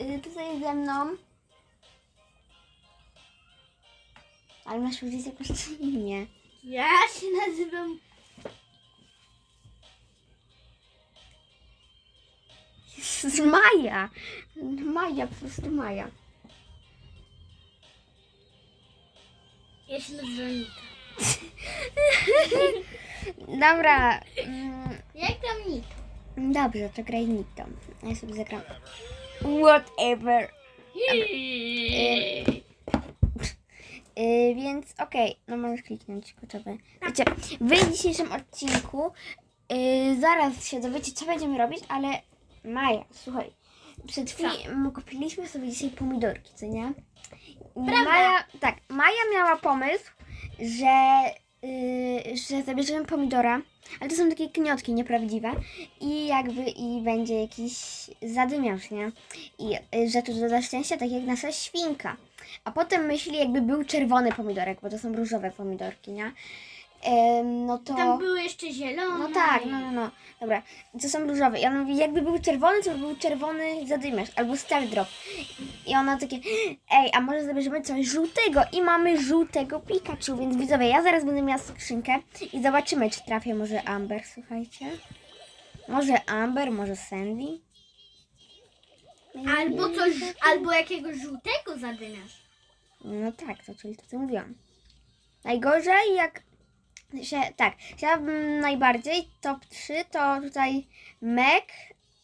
y, tutaj ze mną. Ale masz powiedzieć jakąś imię. Ja się nazywam... Z Maja. Maja, po prostu Maja. Ja się nazywam. Dobra. mm, Jak tam Nita? Dobrze, to graj Nitą. Ja sobie zagram. Whatever. Yy, więc okej, no możesz kliknąć gotowe. Wiecie, wy w dzisiejszym odcinku yy, zaraz się dowiecie, co będziemy robić, ale Maja, słuchaj, przed chwilą kupiliśmy sobie dzisiaj pomidorki, co nie? Prawda. Maja, tak, Maja miała pomysł, że, yy, że zabierzemy pomidora, ale to są takie kniotki nieprawdziwe i jakby i będzie jakiś zadymiarz, nie? I y, że tu doda szczęścia, tak jak nasza świnka. A potem myśli, jakby był czerwony pomidorek, bo to są różowe pomidorki, nie? Em, no to. Tam były jeszcze zielone. No tak, no, no, no. Dobra, to są różowe. I ona mówi, jakby był czerwony, to by był czerwony zadymiarz albo star drop. I ona takie, ej, a może zabierzemy coś żółtego? I mamy żółtego Pikachu, więc widzowie, ja zaraz będę miała skrzynkę i zobaczymy, czy trafię może Amber, słuchajcie. Może Amber, może Sandy. Albo coś, albo jakiegoś żółtego zadymiarz. No tak, to czyli to co mówiłam. Najgorzej jak się, tak, chciałabym najbardziej top 3 to tutaj Meg,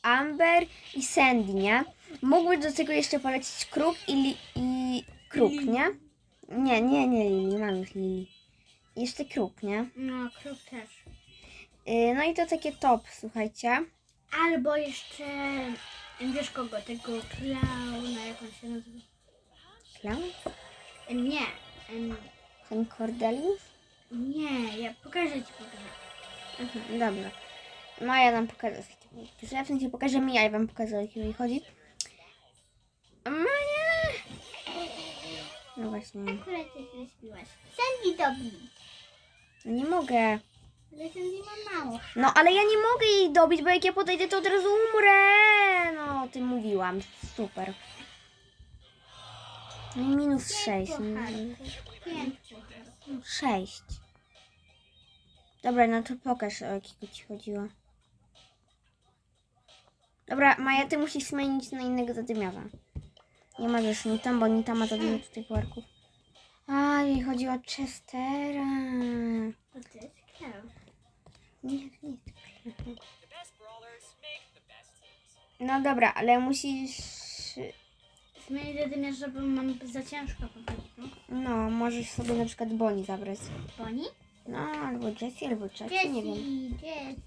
Amber i Sandy, nie? Mógłby do tego jeszcze polecić Kruk i, li, i Kruk, nie? Nie, nie, nie Lili, mam już Lili. Jeszcze Kruk, nie? No, kruk też. Yy, no i to takie top, słuchajcie. Albo jeszcze, wiesz kogo, tego klauna, jak on się nazywa? Clown? Nie, em, Ten Cordelius? Nie, ja pokażę ci, pokażę. Mhm, dobra. Maja nam pokaże. Ja w sensie pokażę mi, a ja wam pokażę o jakiej chodzi. Maja! No właśnie. Akurat się śpiłaś. Sandy dobi. Nie mogę. Ale Sandy ma mało. No ale ja nie mogę jej dobić, bo jak ja podejdę, to od razu umrę. No, o tym mówiłam. Super. No i minus 6. Pięć. 6. Dobra, no to pokaż o jakiego ci chodziło. Dobra, Maja, ty musisz zmienić na innego zadymiarza. Nie możesz ni tam, bo ni tam ma za dużo tutaj puarków. A, jej chodzi o Chestera. Nie, nie. No dobra, ale musisz... Zmienię zadymiarz, żeby mam za ciężko po prostu. No, możesz sobie na przykład Bonnie zabrać. Bonnie? No, albo Jessie, albo Jessie, nie wiem. Jessie.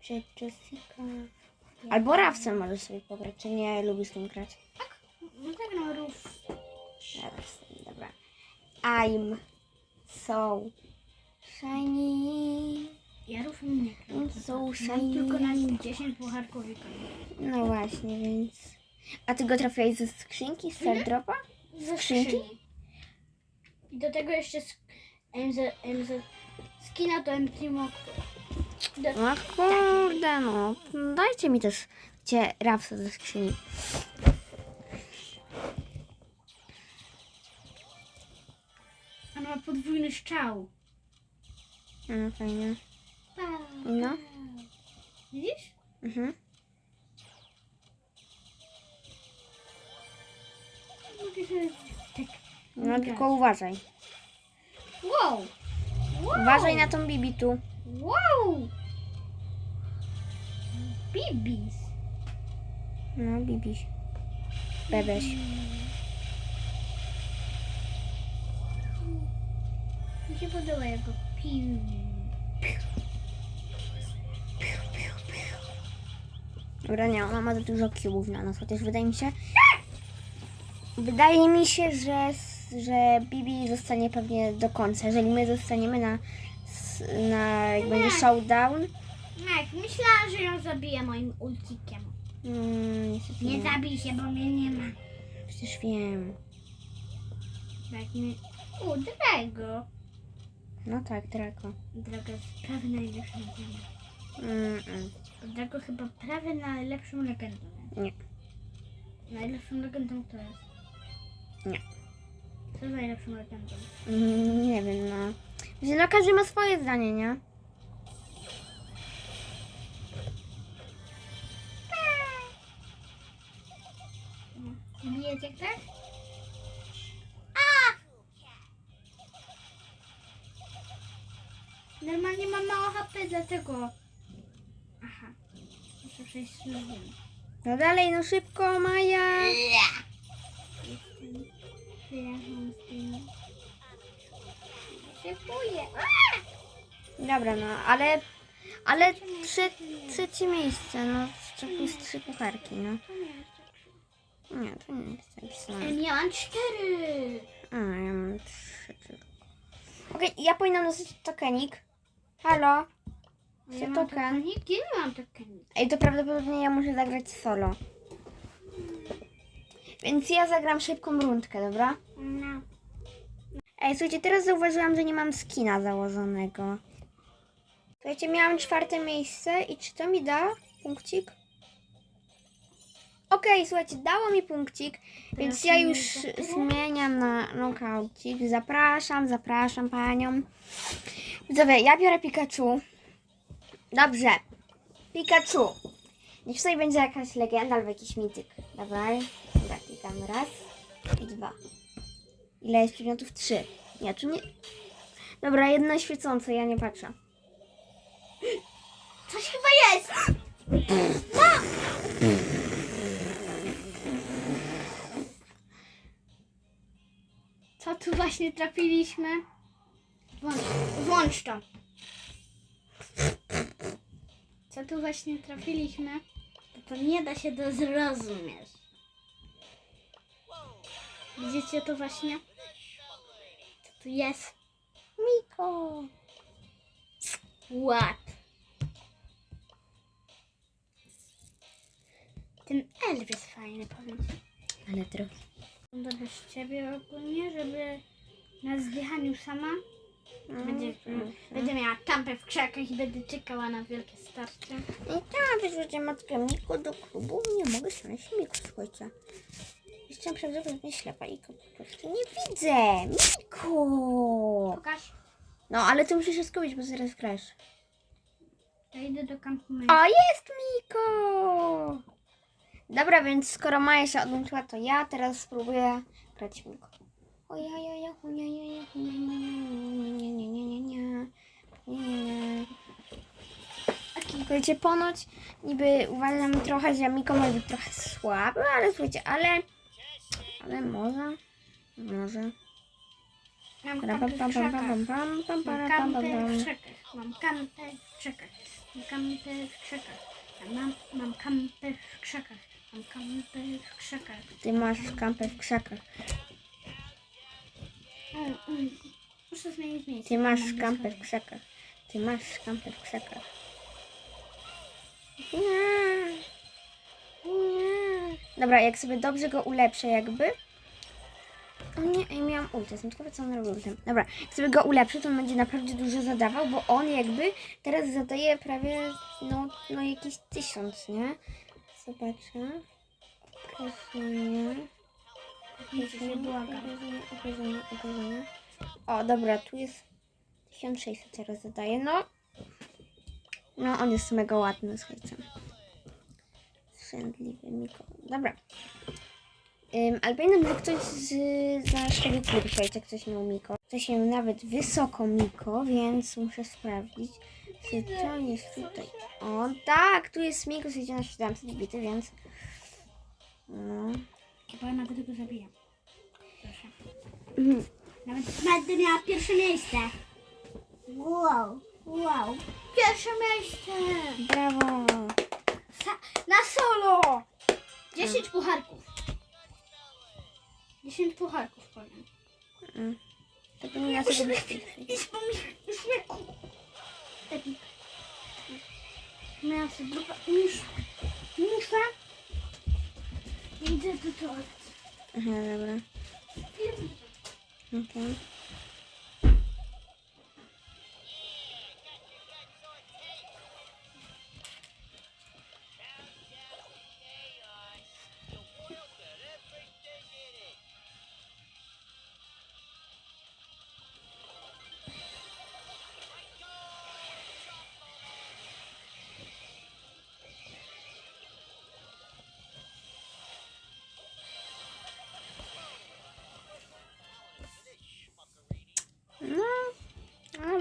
Czy Jessica. Albo Rawsem możesz sobie pobrać, czy nie lubisz tym grać? No tak, no rów. Rawsem, dobra. I'm so shiny. Ja rów nie gram. I'm so Mam shiny. tylko na nim 10 pucharków i koniec. No właśnie, więc... A ty go trafiłeś ze skrzynki, z Stardropa? Ze Skrzynki? I do tego jeszcze sk- MZ, MZ skina to Emtimo. Do, No kurde, no. Dajcie mi też cię Rawsa ze skrzyni. on ma podwójny strzał. No fajnie. No. Widzisz? Mhm. Tak. No tylko uważaj. Wow! wow! Uważaj na tą Bibi tu. Wow! Bibis. No, Bibiś. Bebeś. Mi się podoba jego pił. Dobra, nie, ona ma za dużo kubów na nas, chociaż wydaje mi się... Wydaje mi się, że, że Bibi zostanie pewnie do końca. Jeżeli my zostaniemy na, na jak będzie showdown, Tak, myślałam, że ją zabiję moim ulcikiem. mm, niestety Nie zabij się, bo mnie nie ma. Przecież wiem. Tak nie. U, Drago. No tak, Draco. Drago jest prawie najlepszą legendą. Mm, mm. Drago chyba prawie najlepszą legendą. Nie. Najlepszą legendą to jest. Nie. Co jest najlepszą legendą? Mm, nie wiem, no. Że no każdy ma swoje zdanie, nie? Bijecie ktoś? A! Normalnie mam mało HP, dlatego... Aha. Muszę przejść z nim. No dalej, no szybko, Maja! Z. Szykuję. Dobra, no, ale... Ale trze, trzecie miejsce, no. Plus trzy pucharki, no. Nie, to nie jest tak źle. Ja mam cztery. A, ja mam trzy tylko. Okej, ja powinnam dostać tokenik. Halo? Ja Się mam token. Ja nie mam tokenik. Ej, to prawdopodobnie ja muszę zagrać solo. Więc ja zagram szybką rundkę, dobra? No. Ej, słuchajcie, teraz zauważyłam, że nie mam skina założonego. Słuchajcie, miałam czwarte miejsce i czy to mi da punkcik? Okej, słuchajcie, dało mi punkcik, więc ja już zmieniam na knockoucik. Zapraszam, zapraszam panią. Widzowie, ja biorę Pikachu. Dobrze. Pikachu. Niech tutaj będzie jakaś legenda albo jakiś mityk. Dawaj. Dobra, klikamy raz i dwa. Ile jest przedmiotów? Trzy. Nie, tu nie... Dobra, jedno świecące, ja nie patrzę. Coś chyba jest. Co tu właśnie trafiliśmy? Włącz, włącz to. Co tu właśnie trafiliśmy? To, to nie da się do zrozumieć. Widzicie to właśnie? Tu jest? Miko. What? Ten elf jest fajny, powiem ci. Ale trochę. Będę bez ciebie ogólnie, żeby na zdychaniu sama będzie, będę miała kampę w krzakach i będę czekała na wielkie starcie. I chciałam wyrzucić matkę Miko do klubu. Nie mogę znaleźć Miko, słuchajcie dziewczyna przed mnie ślepa i po prostu nie widzę. Miku! Pokaż. No, ale ty musisz się skupić, bo zaraz grasz. To idę do kampu O, jest Miko! Dobra, więc skoro Maja się odłączyła, to ja teraz spróbuję grać Miko. Słuchajcie, ponoć niby uważam trochę, że Miko może być trochę słaby, ale słuchajcie, ale ale może, może. Mam Pam, kampę pam, w pam, krzakach. pam, pam, pam, pam, Mam pam, pam, kampę pam. w krzakach. Mam kampę w krzakach. Mam kampę w krzakach. Mam, mam kampę w krzakach. Mam w krzakach. Ty masz kampę w krzakach. Mm, mm. Muszę zmienić miejsce. Ty masz Mam kampę w krzakach. Ty masz kampę w krzakach. Nie. Dobra, jak sobie dobrze go ulepszę jakby. O nie, ej, miałam ult, jestem ciekawa co on robi ultem. Dobra, jak sobie go ulepszę, to on będzie naprawdę dużo zadawał, bo on jakby teraz zadaje prawie, no, no jakiś tysiąc, nie? Zobaczę. Obrażenia, obrażenia, obrażenia. O, dobra, tu jest 1600 teraz zadaje. No, no on jest mega ładny, słuchajcie. Zrzędliwy Miko. Dobra. Ym, ale pamiętam, że ktoś z, z naszego klubu, słuchajcie, ktoś miał Miko. Ktoś miał nawet wysoko Miko, więc muszę sprawdzić, czy to jest tutaj. O, tak, tu jest Miko, słuchajcie, na 700 bity, więc... No. Ja nawet go zabiję. Proszę. Mhm. Nawet będę miała pierwsze miejsce. Wow, wow. Pierwsze miejsce. Brawo! na solo! 10 mm. Tak. pucharków. 10 pucharków powiem. Mm. To bym ja tego Już mnie ku... Moja druga... Misza. Misza. Idę do toalety. Aha, dobra. Okej. Okay.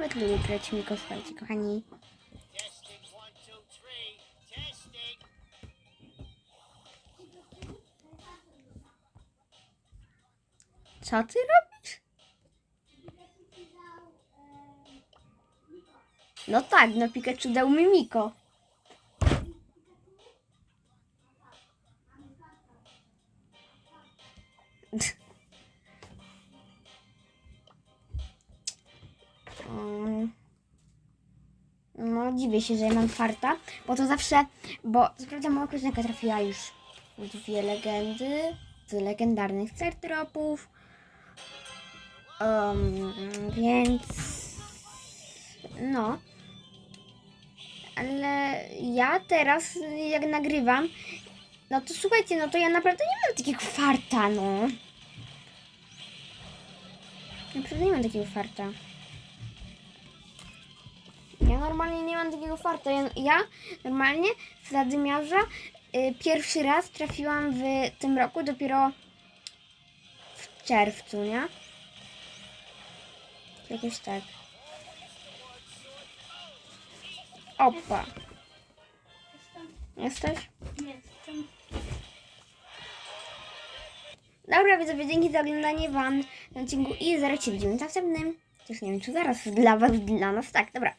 Tak lubię grać Miko, słuchajcie, kochani. Co ty robisz? No tak, no Pikachu dał mi Miko. Dziwię się, że ja mam farta, bo to zawsze, bo co prawda moja koleżanka trafiła już dwie legendy z legendarnych certropów, um, więc no, ale ja teraz jak nagrywam, no to słuchajcie, no to ja naprawdę nie mam takiego farta, no. Naprawdę nie mam takiego farta. Ja normalnie nie mam takiego farta. Ja, ja normalnie z zadymiarza y, pierwszy raz trafiłam w tym roku dopiero w czerwcu, nie? Jakoś tak. Opa. Jesteś? Jestem. Dobra, widzowie, dzięki za oglądanie Wam na odcinku i zaraz się widzimy następnym. Też nie wiem, czy zaraz dla Was, dla nas. Tak, dobra.